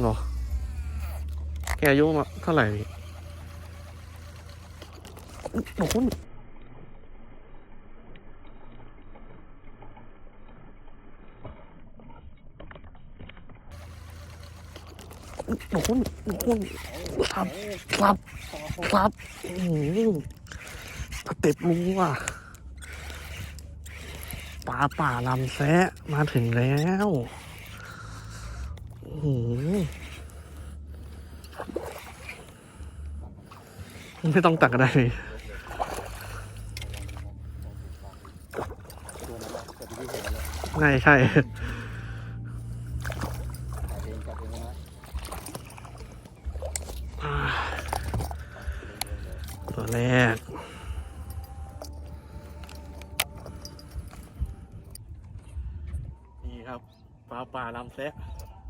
เหรอแกอายุมาเท่าไหร่พี่โอ้โหโอ้โหโอ้โหครับครับครับอืมสเต็ปลุงว่ะปลาป่าลำแซะมาถึงแล้วโอ้โห ไม่ต้องตักก็ได้เลยง่ใช่ตัวแรกนี่ครับปลาปลาลำเซะ